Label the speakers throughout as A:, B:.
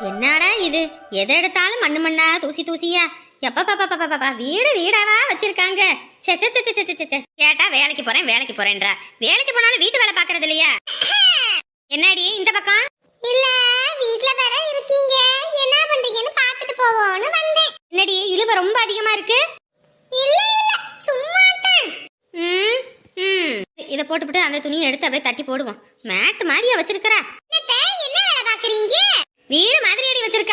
A: என்னடா இது? எதை எடுத்தாலும் மண்ணு மண்ணா தூசி தூசியா? எப்பா பாப்பா பாப்பா பாப்பா வீடு வீடாவா வச்சிருக்காங்க? ச்சே, ச்சே, ச்சே, ச்சே, ச்சே, ச்சே, ச்சே. கேட்டா வேலைக்கு போறேன் வேலைக்கு போறேன்றா. வேலைக்கு போனாலும் வீட்டு வேலை பாக்குறது இல்லையா? என்னடி இந்த பக்கம்?
B: இல்ல வீட்ல வேற இருக்கீங்க. என்ன பண்றீங்கன்னு பார்த்துட்டு போவோம்னு வந்தேன்.
A: என்னடி இழுவ ரொம்ப அதிகமா இருக்கு?
B: இல்ல இல்ல சும்மா தான்.
A: ம் ம். இதை போட்டுவிட்டு அந்த துணியை எடுத்து அப்படியே தட்டி போடுவோம். மேட் மாதிரியா வச்சிருக்கிறா.
B: என்ன வேலை பாக்குறீங்க
A: வீடு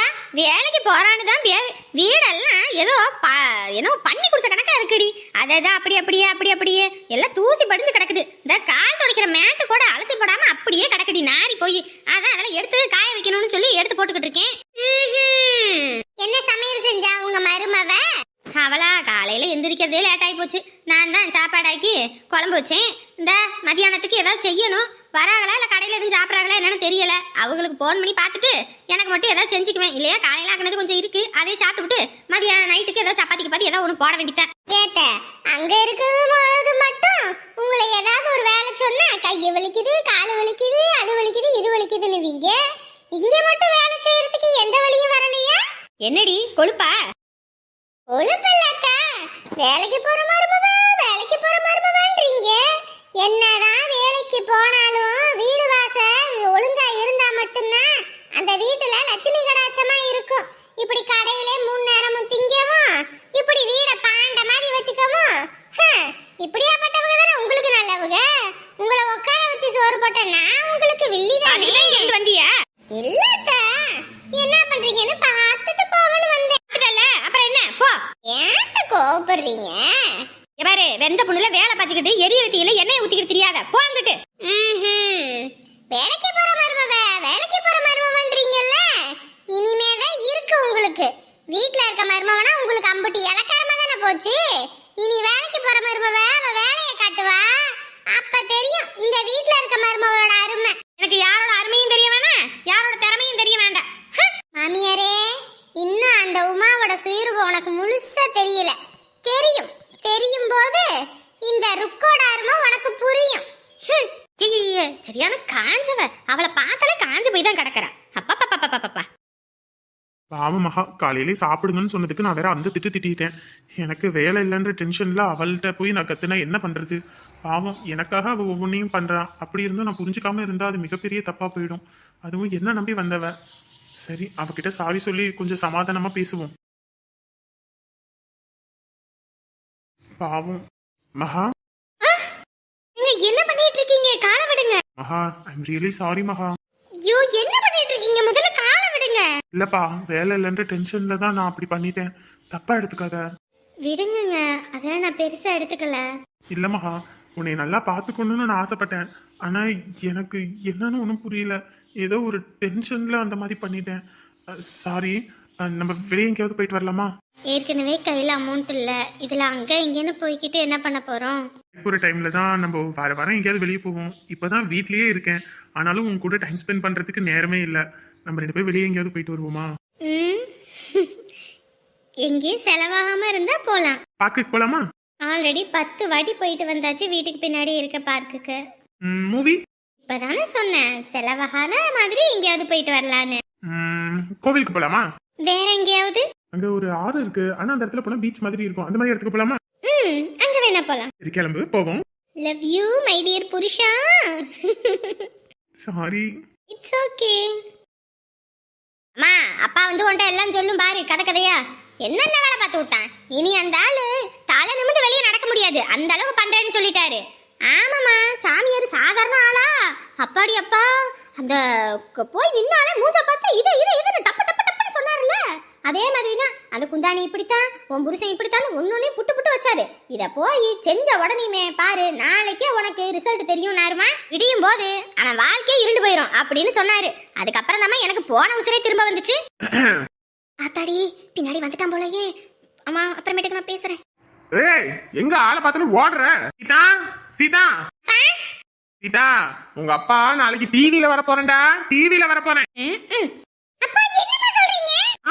A: வச்சிருக்கா வேலைக்கு போறான்னு தான் வீடெல்லாம் ஏதோ ப- ஏதோ பண்ணி குடிச்ச கணக்கா இருக்குடி. அதை அதை அப்படி அப்படியே அப்படி அப்படியே. எல்லாம் தூசி படிஞ்சு கிடக்குது. இந்த கால் துடைக்கிற மேட்டு கூட அலசி போடாம அப்படியே கிடக்குடி நாரி போய். அதான் அதெல்லாம் எடுத்து காய வைக்கணும்னு சொல்லி எடுத்து போட்டுக்கிட்டு இருக்கேன்.
B: என்ன சமையல் செஞ்சா உங்க மருமவ?
A: அவளா காலையில எந்திரிக்கிறதே லேட் ஆகி போச்சு. நான் தான் சாப்பாடாக்கி குழம்பு வச்சேன். இந்த மத்தியானத்துக்கு ஏதாவது செய்யணும். வராங்களா இல்லை கடையில் எதுவும் சாப்பிட்றாங்களா என்னன்னு தெரியல. அவங்களுக்கு ஃபோன் பண்ணி பார்த்துட்டு எனக்கு மட்டும் ஏதாவது செஞ்சுக்குவேன். இல்லையா காலையில் ஆக்கினது கொஞ்சம் இருக்கு. அதே சாப்பிட்டுவிட்டு மதியானம் நைட்டுக்கு ஏதாவது சப்பாத்திக்கு பார்த்து ஏதாவது ஒன்று போட வேண்டியதான்
B: ஏத்த அங்க இருக்கிறது மட்டும். உங்களை ஏதாவது ஒரு வேலை சொன்னா கைய வலிக்குது காலு வலிக்குது அது வலிக்குது இது வலிக்குதுன்னுவீங்க. இங்க மட்டும் வேலை செய்யறதுக்கு எந்த வழியும் வரலையா?
A: என்னடி கொழுப்பா?
B: ஒழுப்பில்லாக்க வேலைக்கு போற மருமவ வேலைக்கு போற மருமவன்றீங்க. என்னதான் வேலைக்கு போனாலும் வீடு வாசல் ஒழுங்கா இருந்தா மட்டும்தான் அந்த வீட்டுல லட்சுமி கடாட்சமா இருக்கும் இப்படி கடையிலே மூணு நேரமும் திங்கவும் இப்படி வீட பாண்ட மாதிரி வச்சுக்கவும் ஹம், இப்படியாப்பட்டவங்க தானே உங்களுக்கு நல்லவங்க உங்களை உட்கார வச்சு சோறு போட்ட நான் உங்களுக்கு வில்லிதானே
A: அதுதான் இங்கிட்டு வந்தியா
B: இல்லத்த என்ன பண்றீங்கன்னு பார்த்துட்டு போகணும் வந்தேன்
A: பார்த்துட்டல்ல, அப்புறம் என்ன போ
B: ஏன்ட்ட கோவப்படுறீங்க
A: இங்க பாரு புண்ணுல வேலை பார்த்துக்கிட்டு எரியற தீயில எண்ணெய் ஊத்திக்கிட்டு தெரியாத. போங்கிட்டு.
B: வேலைக்கு போற மருமவ வேலைக்கு போற மருமவன்றீங்கல்ல? இனிமே தான் இருக்கு உங்களுக்கு. வீட்ல இருக்க மருமவனா உங்களுக்கு அம்புட்டி இலக்காரமா தானே போச்சு? இனி வேலைக்கு போற மருமவ அவ வேலையை காட்டுவா? அப்ப தெரியும் இந்த வீட்ல இருக்க மருமவளோட அருமை.
A: எனக்கு யாரோட அருமையும் தெரிய வேணாம் யாரோட திறமையும் தெரிய வேண்டாம்.
B: மாமியாரே இன்னும் அந்த உமாவோட சுயரூப உனக்கு முழுசா தெரியல. தெரியும். தெரியும் போது இந்த ருக்கோட அருமை உனக்கு புரியும்.
A: சரியான காஞ்சவ அவளை பார்த்தாலே காஞ்சு போய் தான் கிடக்குறா. அப்பா பாப்பா பாப்பா பாப்பா
C: பாவம் மகா காலையிலே சாப்பிடுங்கன்னு சொன்னதுக்கு நான் வேற அந்த திட்டு திட்டிட்டேன். எனக்கு வேலை இல்லைன்ற டென்ஷன்ல அவள்கிட்ட போய் நான் கத்துனா என்ன பண்றது? பாவம் எனக்காக அவ ஒவ்வொன்றையும் பண்றான் அப்படி இருந்தும் நான் புரிஞ்சுக்காம இருந்தா அது மிகப்பெரிய தப்பா போயிடும். அதுவும் என்ன நம்பி வந்தவ? சரி அவகிட்ட சாரி சொல்லி கொஞ்சம் சமாதானமா பேசுவோம். பாவம் மகா.
A: நீங்க என்ன பண்ணிட்டு இருக்கீங்க காலை விடுங்க.
C: மகா ஐம் ரியலி சாரி மகா.
A: ஐயோ என்ன பண்ணிட்டு இருக்கீங்க முதல்ல காலை விடுங்க.
C: இல்லப்பா வேலை இல்லைன்ற டென்ஷன்ல தான் நான் அப்படி பண்ணிட்டேன். தப்பா எடுத்துக்காத.
A: விடுங்கங்க. அதெல்லாம் நான் பெருசா எடுத்துக்கல.
C: இல்ல மகா உன்னை நல்லா பார்த்துக்கணும்னு நான் ஆசைப்பட்டேன். ஆனா எனக்கு என்னன்னு ஒன்றும் புரியல. ஏதோ ஒரு டென்ஷன்ல அந்த மாதிரி பண்ணிட்டேன். சாரி நம்ம வெளியே எங்கேயாவது போயிட்டு வரலாமா?
A: ஏற்கனவே கையில அமௌண்ட் இல்ல. இதுல அங்க இங்கன்னு போய்கிட்டு என்ன பண்ண போறோம்?
C: ஒரு டைம்ல தான் நம்ம வர வர எங்கேயாவது வெளியே போவோம். இப்போதான் வீட்லயே இருக்கேன். ஆனாலும் உன் கூட டைம் ஸ்பெண்ட் பண்றதுக்கு நேரமே இல்லை. நம்ம ரெண்டு பேரும் வெளியே எங்கேயாவது போயிட்டு வருவோமா?
A: ம். எங்கேயும் செலவாகாம இருந்தா போலாம்.
C: பார்க்குக்கு போலாமா?
A: ஆல்ரெடி பத்து வாட்டி போயிட்டு வந்தாச்சு. வீட்டுக்கு பின்னாடி இருக்க பார்க்குக்கு
C: மூவி
A: இப்பதானே சொன்னேன். செலவாகாத மாதிரி எங்கேயாவது போயிட்டு வரலான்னு.
C: கோவிலுக்கு போலாமா?
A: வேற எங்கேயாவது?
C: அங்க ஒரு ஆறு இருக்கு. ஆனா அந்த இடத்துல போனா பீச் மாதிரி இருக்கும். அந்த மாதிரி இடத்துக்கு போலாமா?
A: ம் அங்க வேணா போலாம்.
C: சரி கிளம்பு. போவோம்.
A: லவ் யூ மை டியர் புருஷா.
C: சாரி
A: இட்ஸ் ஓகே அம்மா அப்பா வந்து உன்ட்ட எல்லாம் சொல்லும் பாரு கதை கதையா. என்னென்ன வேலை பார்த்து விட்டான்? இனி அந்த ஆளு தலை நிமிந்து வெளியே நடக்க முடியாது. அந்த அளவுக்கு பண்றேன்னு சொல்லிட்டாரு. ஆமாம்மா சாமியார் சாதாரண ஆளா. அப்பாடி அப்பா அந்த போய் நின்னாலே மூஞ்ச பார்த்து இது இது டப்புன்னு சொன்னாருல்ல அதே மாதிரி தான் அந்த குந்தாணி இப்படித்தான் உன் புருஷன் இப்படித்தான் ஒன்னொன்னே புட்டு புட்டு வச்சாரு. இத போய் செஞ்ச உடனேமே பாரு நாளைக்கே உனக்கு ரிசல்ட் தெரியும் நாருமா. விடியும் போது அவன் வாழ்க்கையே இருண்டு போயிடும் அப்படின்னு சொன்னாரு. அதுக்கப்புறம் தான் எனக்கு போன உசுரே திரும்ப வந்துச்சு. ஆத்தாடி பின்னாடி வந்துட்டான் போலயே. அம்மா அப்புறமேட்டுக்கு நான் பேசுறேன்.
C: ஏய் எங்க ஆளை பார்த்தாலும் ஓடுற? சீதா சீதா. சீதா உங்க அப்பா நாளைக்கு டிவில வர போறேன்டா டிவில வர போறேன்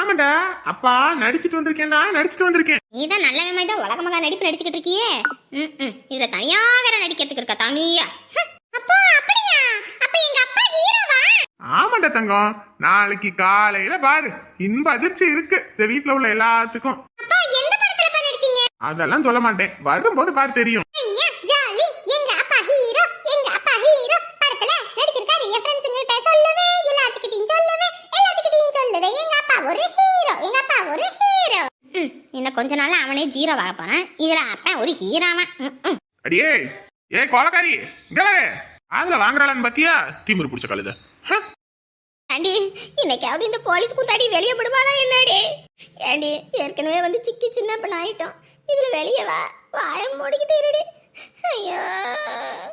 C: ஆமாடா அப்பா நடிச்சிட்டு வந்திருக்கேன்டா நடிச்சிட்டு வந்திருக்கேன்.
A: நீதான் நல்ல மாதிரி தான் உலக மகா நடிப்பு நடிச்சுக்கிட்டு இருக்கியே? ம். இதுல தனியா வேற நடிக்கிறதுக்கு இருக்கா தனியா.
B: அப்பா அப்படியா? அப்ப எங்க அப்பா ஹீரோவா?
A: ஆமாண்டா தங்கம். நாளைக்கு காலையில பாரு இன்ப அதிர்ச்சி இருக்கு. இந்த வீட்ல உள்ள எல்லாத்துக்கும்.
B: அப்பா எந்த படத்துல நடிச்சீங்க?
A: அதெல்லாம் சொல்ல மாட்டேன். வரும்போது பாரு தெரியும்.
D: கொஞ்ச நாள்ல அவனே ஜீரோ வர போறான். இதுல அப்பன் ஒரு ஹீராவன்.
A: அடியே ஏ கோலக்காரி இங்க. அதுல வாங்குறாளான்னு பாத்தியா? திமிரு பிடிச்ச கழுத. ஹ.
D: ஆண்டி இன்னைக்காவது இந்த போலீஸ் கூத்தாடி வெளியே விடுவாளா என்னடி? ஏண்டி ஏற்கனவே வந்து சிக்கி சின்ன பண்ண ஆயிட்டோம். இதுல வெளியே வா வாய மூடிக்கிட்டு இருடி. ஐயோ.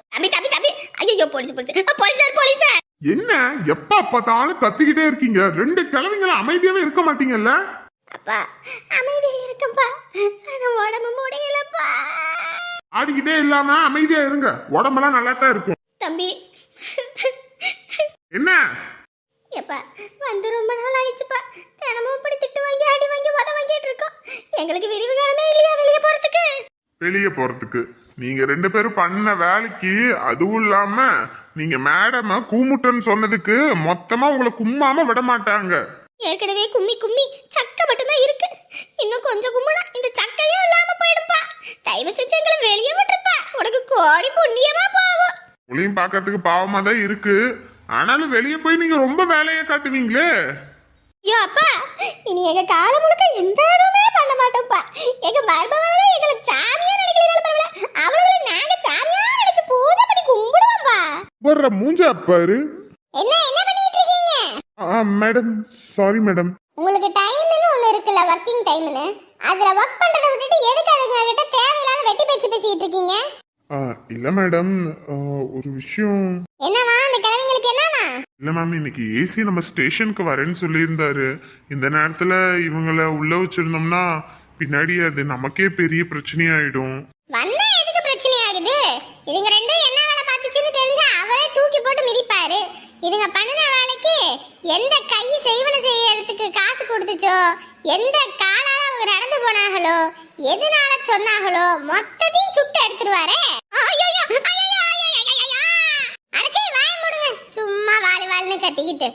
D: தம்பி தம்பி தம்பி. ஐயோ போலீஸ் போலீஸ். போலீஸார் போலீஸார்
C: என்ன எப்ப பார்த்தாலும் கத்திக்கிட்டே இருக்கீங்க? ரெண்டு கிழவிங்களும் அமைதியாவே இருக்க மாட்டீங்கல்ல?
D: அப்பா அமைதியா இருக்கப்பா ஆனா உடம்பு முடியலப்பா.
C: ஆடிக்கிட்டே இல்லாம அமைதியா இருங்க. உடம்பெல்லாம் நல்லா தான் இருக்கும்.
D: தம்பி.
C: என்ன?
D: எப்பா வந்து ரொம்ப நாள் ஆயிடுச்சுப்பா. தினமும் இப்படி திட்டு வாங்கி அடி வாங்கி உத வாங்கிட்டு இருக்கோம். எங்களுக்கு விடிவு காலமே இல்லையா வெளியே போறதுக்கு?
C: வெளியே போறதுக்கு. நீங்க ரெண்டு பேரும் பண்ண வேலைக்கு அதுவும் இல்லாம நீங்க மேடம கூமுட்டன்னு சொன்னதுக்கு மொத்தமா உங்களை கும்மாம விட மாட்டாங்க
D: ஏற்கனவே கும்மி கும்மி சக்கை மட்டும்தான் இருக்கு. இன்னும் கொஞ்சம் கும்முனா இந்த சக்கையும் இல்லாம போயிடுப்பா. தயவு செஞ்சு எங்களை வெளியே விட்டுருப்பா. உனக்கு கோடி புண்ணியமா போவோம்
C: உங்களையும் பார்க்கறதுக்கு பாவமா தான் இருக்கு. ஆனாலும் வெளியே போய் நீங்க ரொம்ப வேலையை காட்டுவீங்களே.
D: ஐயோ அப்பா இனி எங்க காலம் முழுக்க எந்த இதுவுமே பண்ண மாட்டோம்ப்பா. எங்க மருமகளை எங்களை சாமியா நினைக்கல பரவாயில்ல. அவளுகளை நாங்க சாமியா நினைச்சு பூஜை பண்ணி கும்பிடுவோம்ப்பா.
C: வர்ற மூஞ்ச பாரு
B: என்ன என்ன பண்ணிட்டு இருக்கீங்க
C: மேடம் சாரி மேடம்
B: உங்களுக்கு டைம்னு ஒண்ணு இருக்குல்ல ஒர்க்கிங் டைம்னு? அதுல ஒர்க் பண்றதை விட்டுட்டு எதுக்கு அதுங்க கிட்ட தேவையில்லாத வெட்டி பேச்சு பேசிட்டு இருக்கீங்க?
C: இல்ல மேடம் ஒரு விஷயம்.
B: என்னவா அந்த கிழவிங்களுக்கு என்னவா
C: இல்ல மேம் இன்னைக்கு ஏசி நம்ம ஸ்டேஷனுக்கு வரேன்னு சொல்லியிருந்தாரு. இந்த நேரத்துல இவங்கள உள்ள வச்சிருந்தோம்னா பின்னாடி அது நமக்கே பெரிய பிரச்சனையாயிடும்.
B: வந்தா எதுக்கு பிரச்சனை ஆகுது இதுங்க ரெண்டும் என்ன வேலை பார்த்துச்சுன்னு தெரிஞ்சா அவரே தூக்கி போட்டு மிதிப்பாரு. இதுங்க பண்ணின வேலைக்கு எந்த கை செய்வன செய்யறதுக்கு காசு கொடுத்துச்சோ எந்த காலால அவங்க நடந்து போனாங்களோ எதனால சொன்னாங்களோ மொத்தத்தையும் சுட்டு எடுத்துருவாரே. சும்மா வாலு வாலுன்னு கத்திக்கிட்டு.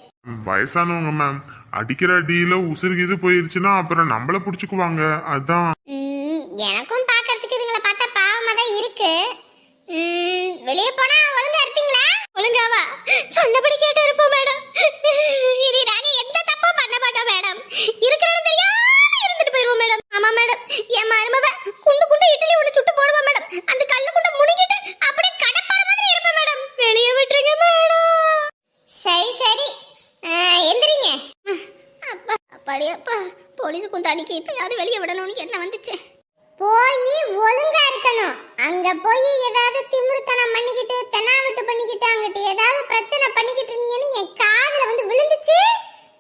C: வயசானவங்க மேம் அடிக்கிற அடியில உசுறு இது போயிருச்சுன்னா அப்புறம் நம்மள புடிச்சுக்குவாங்க. அதான்
B: ம், எனக்கும் பார்க்கறதுக்கு இதுங்களை பார்த்தா பாவமா தான் இருக்கு ம், வெளியே போனா ஒழுங்கா இருப்பீங்களா
D: ஒழுங்காவா சொன்னபடி கேட்டு இருப்போம் மேடம் இனி நாங்க எந்த தப்பும் பண்ண மாட்டோம் மேடம் இருக்கிறது தெரியாம இருந்துட்டு போயிருவோம் மேடம் ஆமா மேடம் என் மருமவ குண்டு குண்டு இட்லி ஒண்ணு சுட்டு போடுவோம் மேடம் அந்த கல்லு குண்ட முழுங்கிட்டு அப்படியே கடப்பார மாதிரி இருப்பேன் மேடம் வெளியே விட்டுருங்க மேடம்
B: சரி சரி ஆ, எந்திரிங்க
D: அப்பா அப்பாடி அப்பா போலீஸ் குந்தாடிக்கு இப்பயாவது வெளியே விடணும்னு என்ன வந்துச்சு?
B: போய் ஒழுங்கா இருக்கணும். அங்க போய் ஏதாவது திமிருத்தனம் பண்ணிக்கிட்டு தெனாவட்டு பண்ணிக்கிட்டு அங்கிட்டு ஏதாவது பிரச்சனை பண்ணிக்கிட்டு இருந்தீங்கன்னு என் காதுல வந்து விழுந்துச்சு.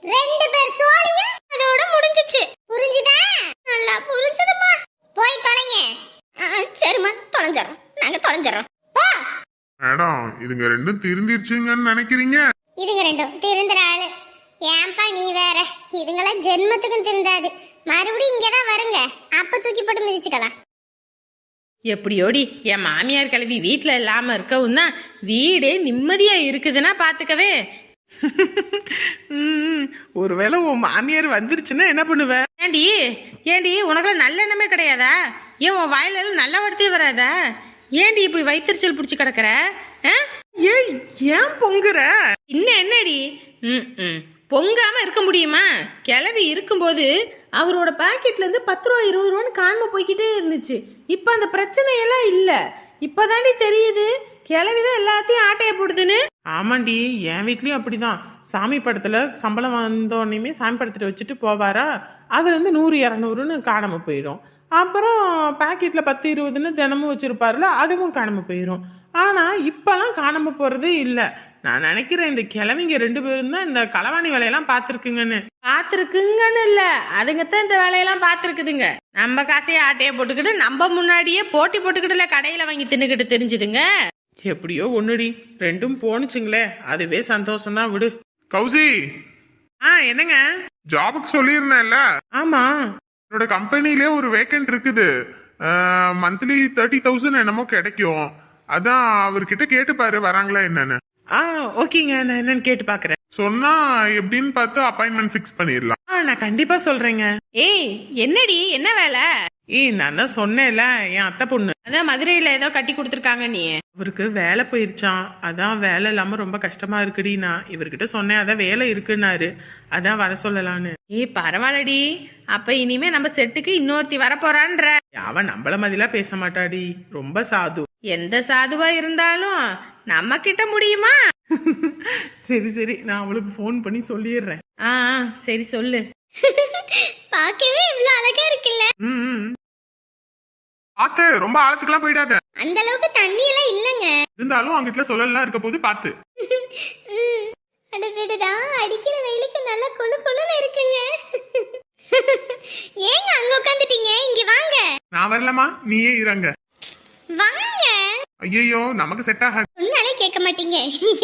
B: ரெண்டு பேர் சோழியும்
D: அதோட முடிஞ்சிச்சு.
B: புரிஞ்சுதா?
D: நல்லா புரிஞ்சதுமா
B: போய் தொலைங்க.
D: சரிம்மா தொலைஞ்சிடறோம் நாங்க தொலைஞ்சிடறோம்
C: மேடம் இதுங்க ரெண்டும் திருந்திருச்சுங்கன்னு நினைக்கிறீங்க?
B: இதுங்க ரெண்டும் திருந்துற ஆளு. ஏன்பா நீ வேற? இதுங்களாம் ஜென்மத்துக்கும் திருந்தாது மறுபடியும் இங்கதான் வருங்க. அப்ப தூக்கி போட்டு மிதிச்சுக்கலாம்.
E: எப்படியோடி? என் மாமியார் கிளவி வீட்டில் இல்லாமல் இருக்கவும் தான் வீடே நிம்மதியாக இருக்குதுன்னா பார்த்துக்கவே ம், ஒருவேளை உன் மாமியார் வந்துருச்சுன்னா என்ன பண்ணுவ? ஏண்டி? ஏண்டி உனக்குலாம் நல்ல எண்ணமே கிடையாதா? ஏன் உன் வாயில எல்லாம் நல்ல வார்த்தையே வராதா? ஏண்டி இப்படி வயிற்றுச்சல் பிடிச்சி கிடக்குற? ஆ? ஏய் ஏன் பொங்குற? இன்னும் என்னடி? ம் ம் பொங்காமல் இருக்க முடியுமா? கிளவி இருக்கும்போது அவரோட பாக்கெட்லேருந்து பத்து ரூபா இருபது ரூபான்னு காணாம போய்கிட்டே இருந்துச்சு. இப்போ அந்த பிரச்சனையெல்லாம் இல்லை. இப்போதாண்டி தெரியுது. கிளவிதான் எல்லாத்தையும் ஆட்டைய போடுதுன்னு. ஆமாண்டி என் வீட்லேயும் அப்படிதான். சாமி படத்தில் சம்பளம் வந்தோடனேயுமே சாமி படத்தில் வச்சுட்டு போவாரா? அதுலேருந்து நூறு இரநூறுன்னு காணாம போயிடும். அப்புறம் பாக்கெட்டில் பத்து இருபதுன்னு தினமும் வச்சிருப்பாருல அதுவும் காணாம போயிடும் ஆனா இப்பெல்லாம் காணாம போறது இல்ல. நான் நினைக்கிறேன் இந்த கிழவிங்க ரெண்டு பேரும் தான் இந்த களவாணி வேலையெல்லாம் பார்த்துருக்குங்கன்னு. பார்த்துருக்குங்கன்னு இல்ல. அதுங்கத்தான் இந்த வேலையெல்லாம் பார்த்துருக்குதுங்க. நம்ம காசையே ஆட்டையை போட்டுக்கிட்டு நம்ம முன்னாடியே போட்டி போட்டுக்கிட்டுல கடையில வாங்கி தின்னுக்கிட்டு தெரிஞ்சுதுங்க. எப்படியோ ஒண்ணுடி. ரெண்டும் போணுச்சுங்களே. அதுவே சந்தோஷம் தான் விடு.
C: கௌசி!
E: ஆ என்னங்க?
C: ஜாபுக்கு சொல்லியிருந்தேன்ல.
E: ஆமா.
C: என்னோட கம்பெனிலே ஒரு வேக்கன்ட் இருக்குது. மந்த்லி தேர்ட்டி தௌசண்ட் என்னமோ கிடைக்கும். அதான் அவர்கிட்ட கேட்டு பாரு வராங்களா என்னன்னு.
E: ஆ ஓகேங்க நான் என்னன்னு கேட்டு பார்க்குறேன்
F: சொன்னா எப்படின்னு பார்த்து அப்பாயின்மெண்ட் ஃபிக்ஸ் பண்ணிடலாம்.
G: ஆ நான் கண்டிப்பா சொல்றேங்க. ஏய் என்னடி என்ன வேலை? ஏய் நான் தான் சொன்னேன்ல என் அத்தை பொண்ணு. அதான் மதுரையில ஏதோ கட்டி கொடுத்துருக்காங்க நீ. அவருக்கு வேலை போயிருச்சான் அதான் வேலை இல்லாம ரொம்ப கஷ்டமா இருக்குடி நான். இவர்கிட்ட சொன்னேன் அதான் வேலை இருக்குன்னாரு. அதான் வர சொல்லலான்னு. ஏய் பரவாயில்லடி. அப்ப இனிமே நம்ம செட்டுக்கு இன்னொருத்தி வர போறான்ற அவன் நம்மள மாதிரிலாம் பேச மாட்டாடி. ரொம்ப சாது. எந்த சாதுவா இருந்தாலும் நம்ம கிட்ட முடியுமா? சரி சரி. நான் அவளுக்கு ஃபோன் பண்ணி சொல்லிடுறேன். ஆ ஆ, சரி சொல்லு.
D: பார்க்கவே இவ்வளவு அழகா இருக்குல்ல?
C: ம், ம். பார்த்து ரொம்ப ஆழத்துக்குலாம் போயிடாத.
D: அந்த அளவுக்கு தண்ணி எல்லாம் இல்லைங்க.
C: இருந்தாலும் அங்கிட்ட சொல்லலாம் இருக்க போது பார்த்து.
D: ம். அடடடடா அடிக்கிற வெயிலுக்கு நல்லா குளு குளுன்னு இருக்குங்க. ஏங்க அங்க உட்காந்துட்டீங்க? இங்க வாங்க.
C: நான் வரலமா நீயே இறங்க. ஐயோ நமக்கு செட் ஆகாது.
D: சொன்னாலே கேட்க மாட்டீங்க.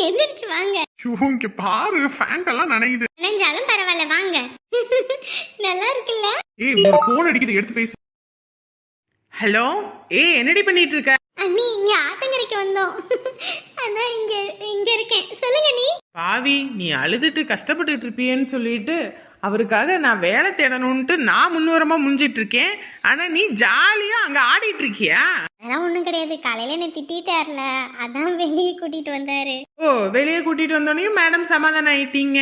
D: எந்திரிச்சு வாங்க.
C: ஐயோ, இங்க பாரு ஃபேண்ட் எல்லாம் நனையுது.
D: நினைஞ்சாலும் பரவாயில்ல வாங்க. நல்லா இருக்குல்ல?
C: ஏய் உங்க போன் அடிக்குது எடுத்து பேசு.
G: ஹலோ? ஏய் என்னடி பண்ணிட்டு இருக்க
D: அண்ணி இங்க ஆத்தங்கரைக்கு வந்தோம். அதான் இங்க இங்க இருக்கேன். சொல்லுங்க நீ
G: பாவி நீ அழுதுட்டு கஷ்டப்பட்டுட்டு இருப்பியேன்னு சொல்லிட்டு அவருக்காக நான் வேலை தேடணும்ட்டு நான் முன்னுரமா முஞ்சிட்டு இருக்கேன். ஆனா நீ ஜாலியா அங்க ஆடிட்டு இருக்கியா?
D: அதெல்லாம் ஒண்ணும் கிடையாது. காலையில என்ன திட்டார்ல அதான் வெளியே கூட்டிட்டு வந்தாரு.
G: ஓ வெளியே கூட்டிட்டு வந்தோடனே மேடம் சமாதானம் ஆயிட்டீங்க.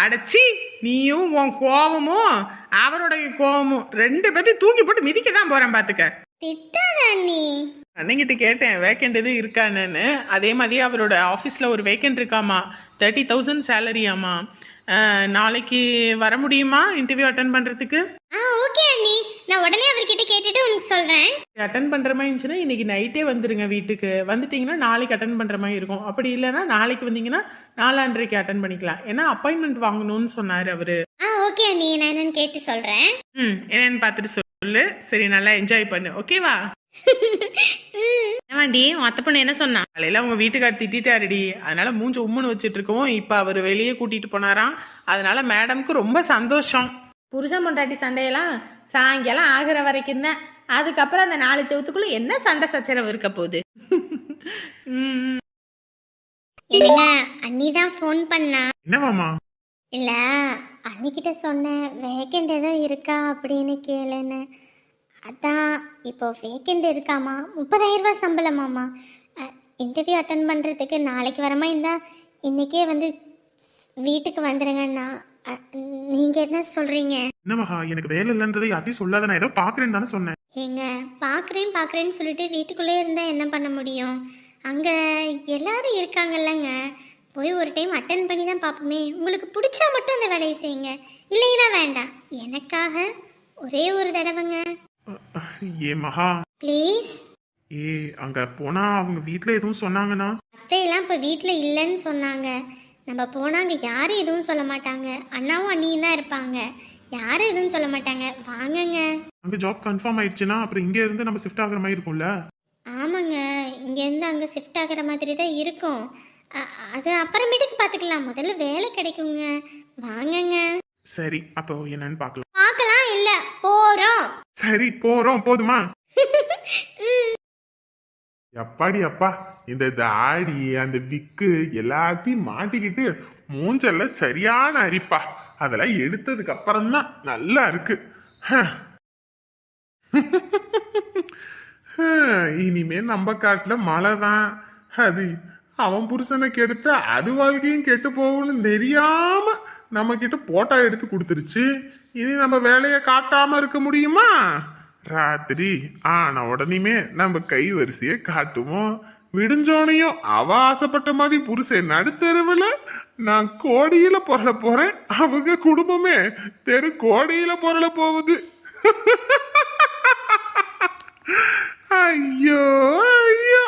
G: அடச்சி நீயும் உன் கோவமும் அவருடைய கோவமும் ரெண்டு பேத்தையும் தூக்கி போட்டு மிதிக்க தான் போறேன் பாத்துக்க.
D: திட்டாத அண்ணி.
G: அண்ணங்கிட்ட கேட்டேன் வேக்கண்ட் எதுவும் இருக்கான்னு. அதே மாதிரி அவரோட ஆஃபீஸில் ஒரு வேக்கண்ட் இருக்காமா? தேர்ட்டி தௌசண்ட் சேலரியாமா நாளைக்கு வர முடியுமா? இன்டர்வியூ அட்டன் பண்ணுறதுக்கு
D: நான் உடனே அவர்கிட்ட கேட்டுட்டு உனக்கு சொல்றேன்.
G: அட்டன் பண்ணுற மாதிரி இருந்துச்சுன்னா இன்னைக்கு நைட்டே வந்துருங்க வீட்டுக்கு. வந்துட்டீங்கன்னா நாளைக்கு அட்டன் பண்ணுற மாதிரி இருக்கும். அப்படி இல்லைன்னா நாளைக்கு வந்தீங்கன்னா நாலாண்டரைக்கு அட்டன் பண்ணிக்கலாம். ஏன்னா அப்பாயின்மெண்ட் வாங்கணும்னு சொன்னார் அவர்.
D: ஆ ஓகே அண்ணி. நான் என்னன்னு கேட்டு சொல்றேன்.
G: ம் என்னன்னு பார்த்துட்டு சொல்லு. சரி நல்லா என்ஜாய் பண்ணு. ஓகேவா ஏமாண்டி உன் அத்தை பொண்ணு என்ன சொன்னா? காலையில அவங்க வீட்டுக்கார் திட்டாருடி அதனால மூஞ்ச உம்முன்னு வச்சுட்டு இருக்கவும் இப்ப அவர் வெளியே கூட்டிட்டு போனாராம். அதனால மேடம்க்கு ரொம்ப சந்தோஷம். புருஷன் பொண்டாட்டி சண்டையெல்லாம் சாயங்காலம் ஆகுற வரைக்கும் தான். அதுக்கப்புறம் அந்த நாலு செவத்துக்குள்ள என்ன சண்டை சச்சரவு இருக்க போகுது?
D: அண்ணி தான் ஃபோன் பண்ணா.
C: என்னவாமா
D: இல்ல அன்னிக்கிட்ட சொன்னேன் வேக்கண்ட் எதுவும் இருக்கா அப்படின்னு கேளுன்னு. அதான் இப்போ வேக்கண்ட் இருக்காமா? முப்பதாயிரம் ரூபாய் சம்பளமாமா இன்டர்வியூ அட்டன் பண்ணுறதுக்கு நாளைக்கு வரமா இருந்தா இன்னைக்கே வந்து வீட்டுக்கு வந்துடுங்கண்ணா நீங்கள் என்ன சொல்கிறீங்க
C: என்னமஹா எனக்கு வேலை இல்லைன்றதை யார்ட்டையும் சொல்லாத நான் ஏதோ பாக்குறேன்னு தானே சொன்னேன்.
D: ஏங்க பார்க்குறேன் பார்க்குறேன்னு சொல்லிட்டு வீட்டுக்குள்ளே இருந்தால் என்ன பண்ண முடியும்? அங்கே எல்லாரும் இருக்காங்கல்லங்க. போய் ஒரு டைம் அட்டன் பண்ணி தான் பார்ப்போமே உங்களுக்கு பிடிச்சா மட்டும் அந்த வேலையை செய்யுங்க. இல்லைன்னா வேண்டாம். எனக்காக ஒரே ஒரு தடவைங்க.
C: ஏ மகா.
D: ப்ளீஸ்
C: ஏ அங்க போனா அவங்க வீட்ல எதுவும் சொன்னாங்கன்னா?
D: அத்தையெல்லாம் இப்போ வீட்டில் இல்லைன்னு சொன்னாங்க. நம்ம போனால் அங்கே யாரும் எதுவும் சொல்ல மாட்டாங்க. அண்ணாவும் அண்ணியும் தான் இருப்பாங்க. யாரும் எதுவும் சொல்ல மாட்டாங்க. வாங்கங்க.
C: அங்க ஜாப் கன்ஃபார்ம் ஆயிடுச்சுன்னா அப்புறம் இங்க இருந்து நம்ம ஷிஃப்ட் ஆகுற மாதிரி இருக்கும்ல?
D: ஆமாங்க. இங்கேருந்து அங்கே ஷிஃப்ட் ஆகிற மாதிரி தான் இருக்கும். அ- அது அப்புறமேட்டுக்கு பார்த்துக்கலாம் முதல்ல வேலை கிடைக்குங்க. வாங்கங்க.
C: சரி அப்போ என்னன்னு பார்க்கலாம்
D: பார்க்கலாம் இல்லை போகிறோம்
C: சரி போறோம். போதுமா? எப்பாடி அப்பா? இந்த தாடி அந்த விக்கு எல்லாத்தையும் மாட்டிக்கிட்டு மூஞ்சல்ல சரியான அரிப்பா. அதெல்லாம் எடுத்ததுக்கு அப்புறம் தான் நல்லா இருக்கு. ஹ. ஹ, இனிமே நம்ம காட்டுல மழை தான். அது அவன் புருஷனை கெடுத்த அது வாழ்க்கையும் கெட்டு போகணும்னு தெரியாம நம்ம கிட்ட போட்டோ எடுத்து கொடுத்துருச்சு. இனி நம்ம வேலையை காட்டாம இருக்க முடியுமா? ராத்திரி ஆன உடனேமே நம்ம கை வரிசையை காட்டுவோம். விடிஞ்சோனையும் அவ ஆசைப்பட்ட மாதிரி புருஷன் நடுத்தெருவுல நான் கோடியில பொருள போறேன். அவங்க குடும்பமே தெரு கோடியில பொருள போகுது. ஐயோ ஐயோ.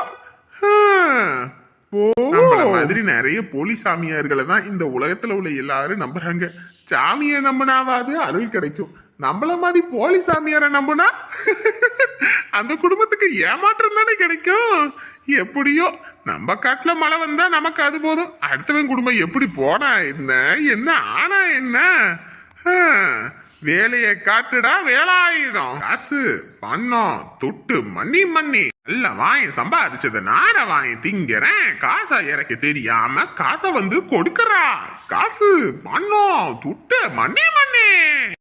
C: மாதிரி நிறைய போலி சாமியார்களை தான் இந்த உலகத்துல உள்ள எல்லாரும் நம்புறாங்க. சாமியை நம்பினாவாது அருள் கிடைக்கும். நம்மள மாதிரி போலி சாமியாரை நம்புனா அந்த குடும்பத்துக்கு ஏமாற்றம் தானே கிடைக்கும்? எப்படியோ நம்ம காட்டில் மழை வந்தா நமக்கு அது போதும். அடுத்தவன் குடும்பம் எப்படி போனா என்ன? என்ன ஆனா என்ன? வேலையை காட்டுடா வேலாயுதம். காசு பணம் தொட்டு மண்ணி மண்ணி. நல்ல வாங்கி சம்பாதிச்சது நார வாங்கி திங்கிறேன். காசை இறக்க தெரியாம காசை வந்து கொடுக்கறா. காசு பணம் துட்டு மண்ணே.